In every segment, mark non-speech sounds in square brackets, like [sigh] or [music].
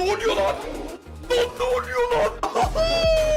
Ne oluyor lan? Lan ne oluyor lan? [laughs]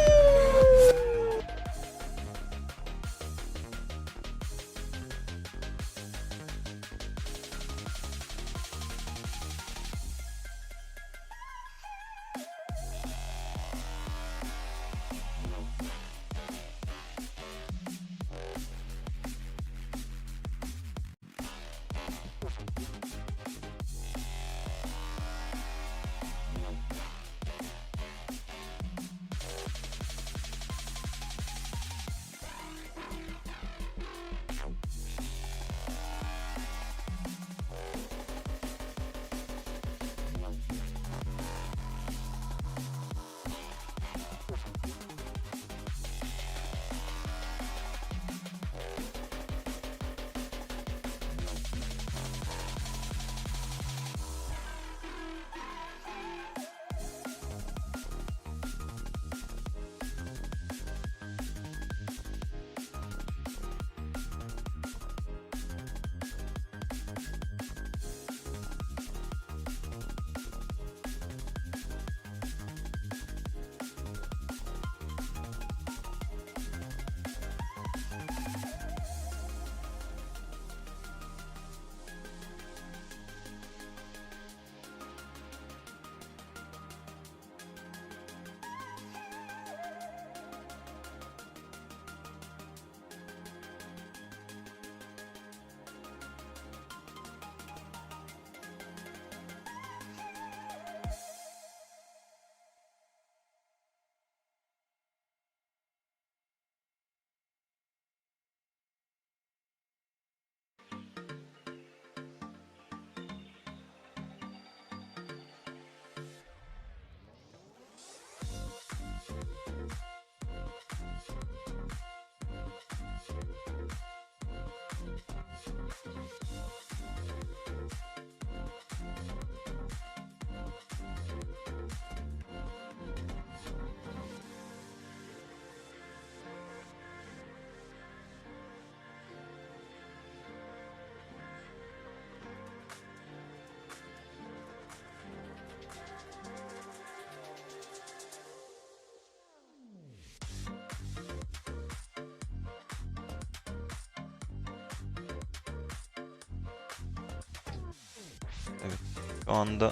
Evet. Şu anda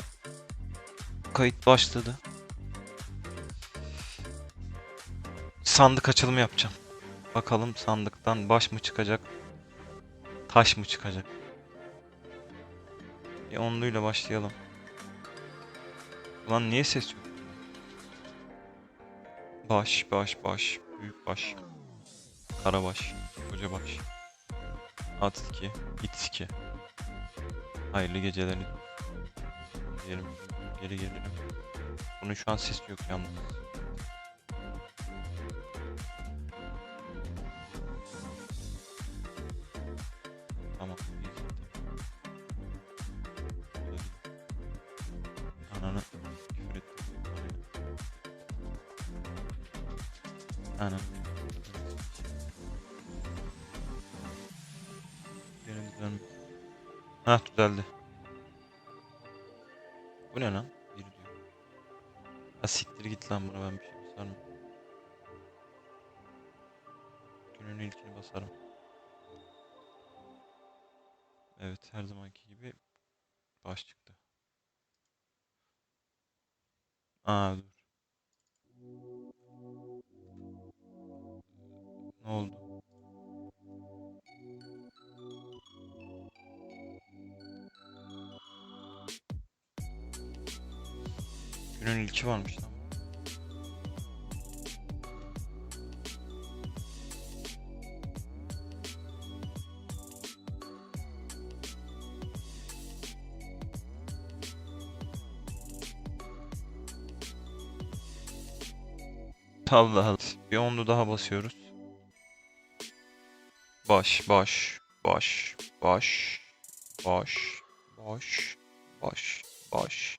kayıt başladı. Sandık açılımı yapacağım. Bakalım sandıktan baş mı çıkacak? Taş mı çıkacak? Bir onluyla başlayalım. Ulan niye ses yok? Baş, baş, baş. Büyük baş. Karabaş. Koca baş. At 2. It 2. Hayırlı geceler. Diyelim. Geri gelelim. Bunun şu an ses yok yalnız. Tamam. Ananı küfür ettim. Ananı. Benim düzelme. Hah düzeldi. Basarım. Evet her zamanki gibi baş çıktı. Aa dur. Ne oldu? Günün ilki varmış lan. Allah Allah. Bir onlu daha basıyoruz. Baş, baş, baş, baş, baş, baş, baş, baş,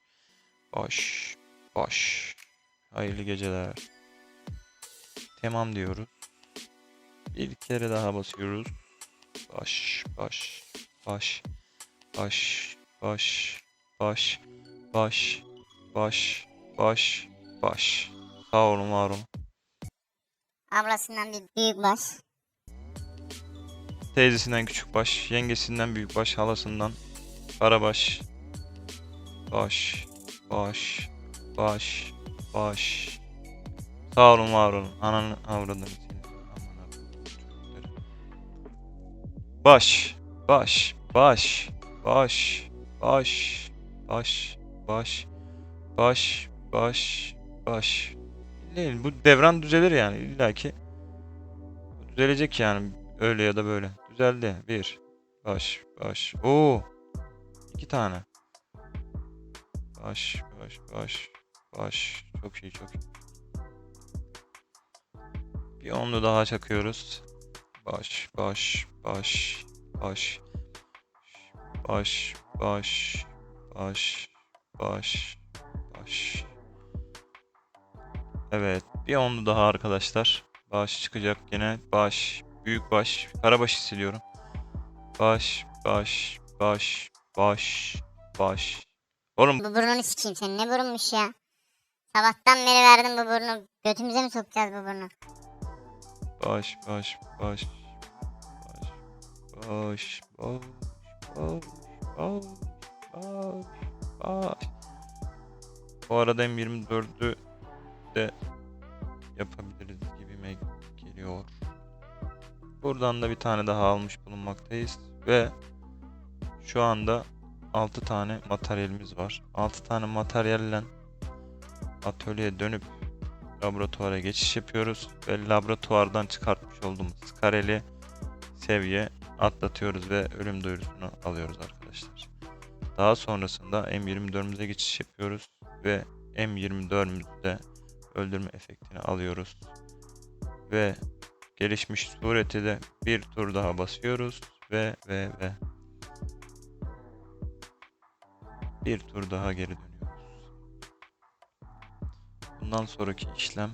baş, baş. Hayırlı geceler. Tamam diyoruz. Bir kere daha basıyoruz. Baş, baş, baş, baş, baş, baş, baş, baş, baş, baş. Sağ olun, var olun. Ablasından bir büyük baş. Teyzesinden küçük baş, yengesinden büyük baş, halasından karabaş. Baş, baş, baş, baş. Sağ olun, var olun. Ananı avradını. Baş, baş, baş, baş, baş, baş, baş, baş, baş, baş. Değil, bu devran düzelir yani illaki. Düzelecek yani öyle ya da böyle. Düzeldi. Bir. Baş, baş. Oo. İki tane. Baş, baş, baş, baş. Çok iyi, çok iyi. Bir onlu daha çakıyoruz. Baş, baş, baş, baş. Baş, baş, baş, baş, baş. Evet, bir onlu daha arkadaşlar. Baş çıkacak yine. Baş, büyük baş. Karabaşı siliyorum. Baş, baş, baş, baş, baş. Oğlum Bu burnunu sikeyim senin ne burunmuş ya. Sabahtan beri verdim bu burnu. Götümüze mi sokacağız bu burnu? Baş, baş, baş, baş, baş, baş, baş, baş, baş, baş. Bu arada M24'ü de yapabiliriz gibime geliyor. Buradan da bir tane daha almış bulunmaktayız ve şu anda 6 tane materyalimiz var. 6 tane materyalle atölyeye dönüp laboratuvara geçiş yapıyoruz ve laboratuvardan çıkartmış olduğumuz kareli seviye atlatıyoruz ve ölüm duyurusunu alıyoruz arkadaşlar. Daha sonrasında M24'ümüze geçiş yapıyoruz ve M24'ümüzde öldürme efektini alıyoruz. Ve gelişmiş sureti de bir tur daha basıyoruz ve ve ve bir tur daha geri dönüyoruz. Bundan sonraki işlem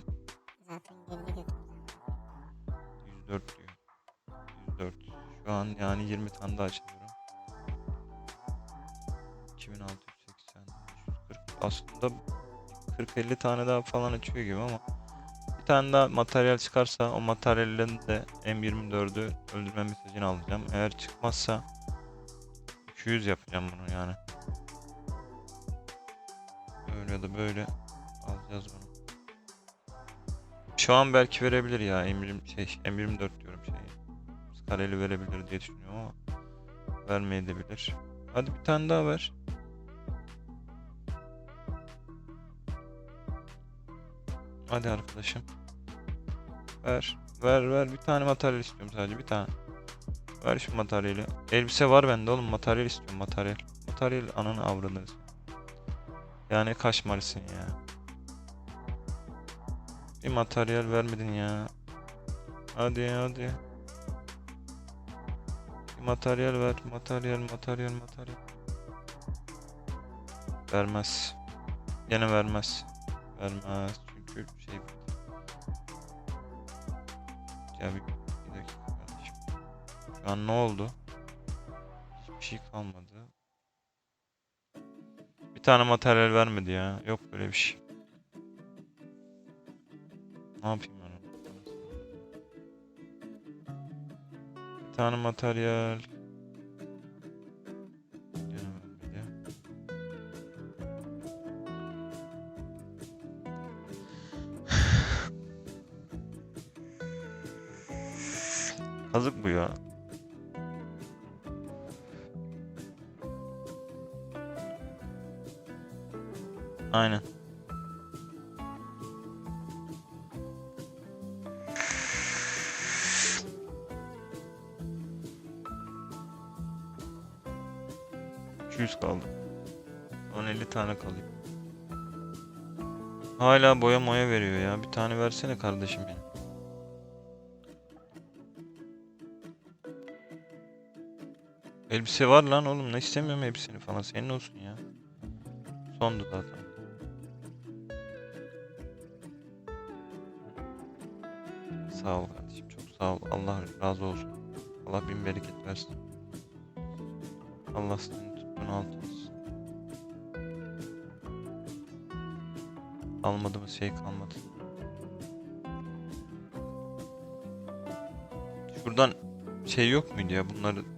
Zaten geldi götümüze. 104 diyor. 104. Şu an yani 20 tane daha açıyorum. 2680 540. Aslında 40-50 tane daha falan açıyor gibi ama bir tane daha materyal çıkarsa o materyallerin de M24'ü öldürme mesajını alacağım. Eğer çıkmazsa 200 yapacağım bunu yani. Öyle ya da böyle alacağız bunu. Şu an belki verebilir ya M20 şey M24 diyorum şey. Skareli verebilir diye düşünüyorum ama vermeyebilir. Hadi bir tane daha ver. Hadi arkadaşım. Ver. Ver ver bir tane materyal istiyorum sadece bir tane. Ver şu materyali. Elbise var bende oğlum materyal istiyorum materyal. Materyal ananı avradını. Yani kaşmarısın ya. Bir materyal vermedin ya. Hadi hadi. Bir materyal ver. Materyal, materyal, materyal. Vermez. Gene vermez. Vermez. Çünkü şey... Ya bir, bir dakika kardeşim. Şu an ne oldu? Hiçbir şey kalmadı. Bir tane materyal vermedi ya. Yok böyle bir şey. Ne yapayım ben onu? Bir tane materyal. Kazık bu ya. Aynen. %200 kaldı. Son 50 tane kalıyor. Hala boya moya veriyor ya. Bir tane versene kardeşim benim. Elbise var lan oğlum. Ne istemiyorum hepsini falan. Senin olsun ya. Sondu zaten. Sağ ol kardeşim. Çok sağ ol. Allah razı olsun. Allah bin bereket versin. Allah senin tuttuğunu altın olsun. Almadığımız şey kalmadı. Şuradan şey yok muydu ya bunları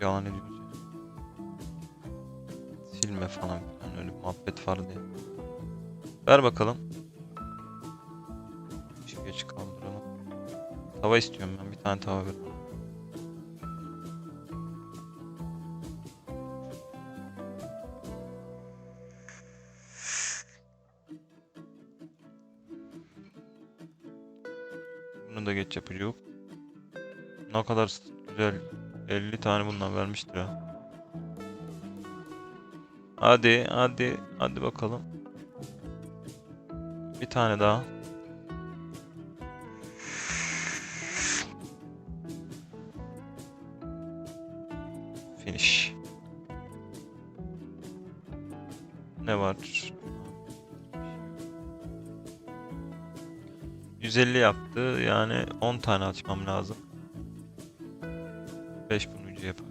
yalan ediyoruz ya. Silme falan filan öyle muhabbet vardı ya. Ver bakalım. Şu geç kaldıralım. Tava istiyorum ben bir tane tava ver. Bunu da geç yapacağız. Ne kadar güzel. 50 tane bundan vermiştir ha. Hadi, hadi, hadi bakalım. Bir tane daha. Finish. Ne var? 150 yaptı. Yani 10 tane açmam lazım. 5 bununcu yapar.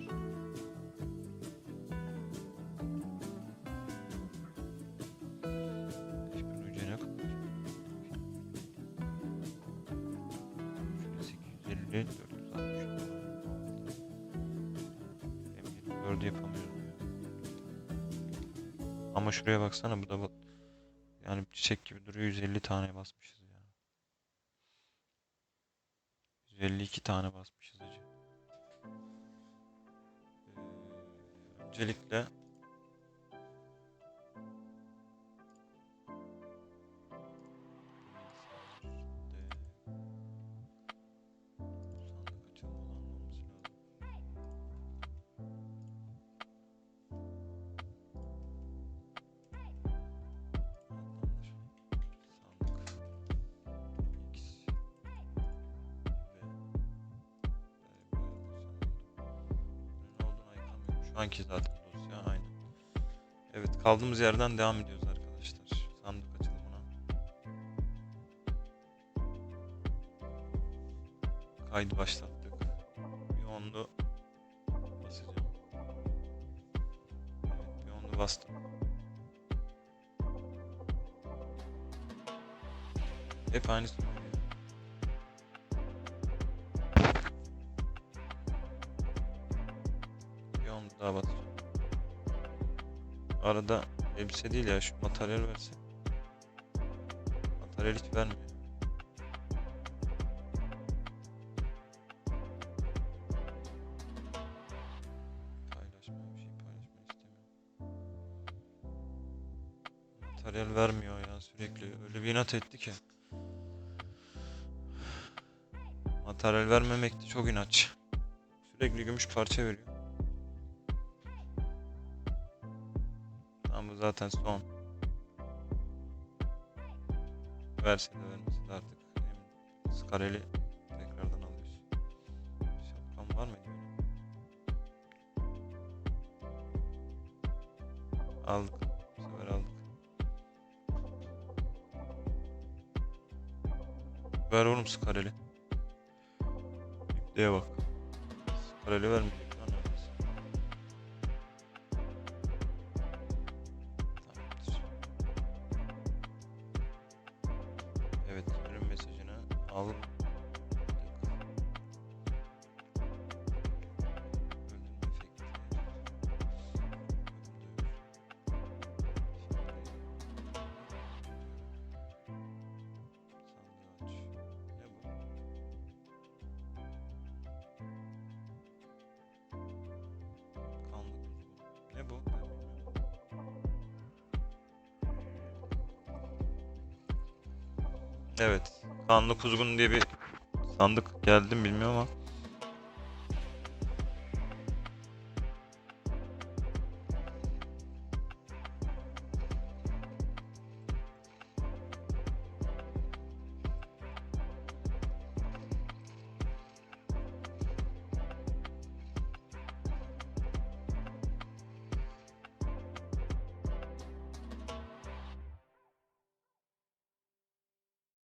Dördü yapamıyorum. Ama şuraya baksana bu da bak. Yani çiçek gibi duruyor. 150 tane basmışız ya. 152 tane basmışız acaba. Öncelikle 12 zaten dosya aynen. Evet kaldığımız yerden devam ediyoruz arkadaşlar. Sandık açalım açılımına. Kaydı başlattık. Bir onlu basacağım. Evet bir onlu bastım. Hep aynı soru. Arada elbise değil ya şu materyal verse. Materyal hiç vermiyor. Paylaşma bir şey paylaşmayı istemiyorum. Materyal vermiyor ya sürekli. Öyle bir inat etti ki. Materyal vermemekte çok inatçı. Sürekli gümüş parça veriyor. Zaten son. Verse de vermese de artık emin. Skareli tekrardan alıyorsun. Şapkan var benim? Aldık. Bu sefer aldık. Ver oğlum Skareli. İpliğe bak. Skareli vermeyecek Evet, ürün mesajını aldım. Evet. Kanlı kuzgun diye bir sandık geldi mi bilmiyorum ama